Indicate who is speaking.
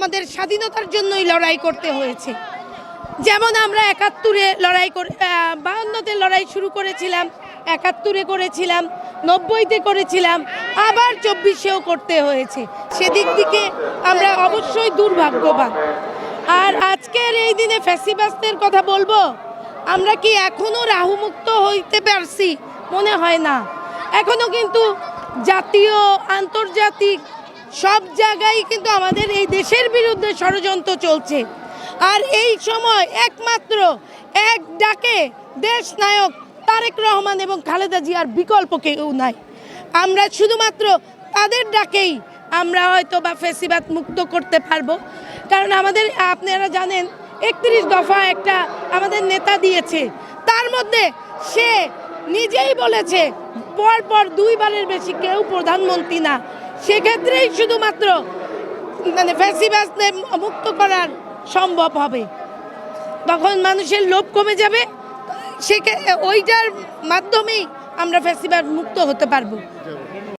Speaker 1: আমাদের স্বাধীনতার জন্যই লড়াই করতে হয়েছে। যেমন আমরা একাত্তরে লড়াই করে বাহান্নতে লড়াই শুরু করেছিলাম, একাত্তরে করেছিলাম, নব্বইতে করেছিলাম, আবার চব্বিশেও করতে হয়েছে। সেদিক থেকে আমরা অবশ্যই দুর্ভাগ্যবান। আর আজকের এই দিনে ফ্যাসিবাসদের কথা বলব, আমরা কি এখনও রাহুমুক্ত হইতে পারছি? মনে হয় না। এখনও কিন্তু জাতীয়, আন্তর্জাতিক সব জায়গায় কিন্তু আমাদের এই দেশের বিরুদ্ধে ষড়যন্ত্র চলছে। আর এই সময় একমাত্র এক ডাকে দেশ নায়ক তারেক রহমান এবং খালেদা জিয়ার বিকল্প কেউ নাই। আমরা শুধুমাত্র তাদের ডাকেই আমরা হয়তো বা ফেসিবাদ মুক্ত করতে পারব। কারণ আমাদের, আপনারা জানেন, একত্রিশ দফা একটা আমাদের নেতা দিয়েছে। তার মধ্যে সে নিজেই বলেছে, পরপর দুইবারের বেশি কেউ প্রধানমন্ত্রী না। সেক্ষেত্রেই শুধুমাত্র মানে ফ্যাসিবাসকে মুক্ত করার সম্ভব হবে। তখন মানুষের লোভ কমে যাবে সে ওইটার মাধ্যমেই আমরা ফ্যাসিবাস মুক্ত হতে পারব।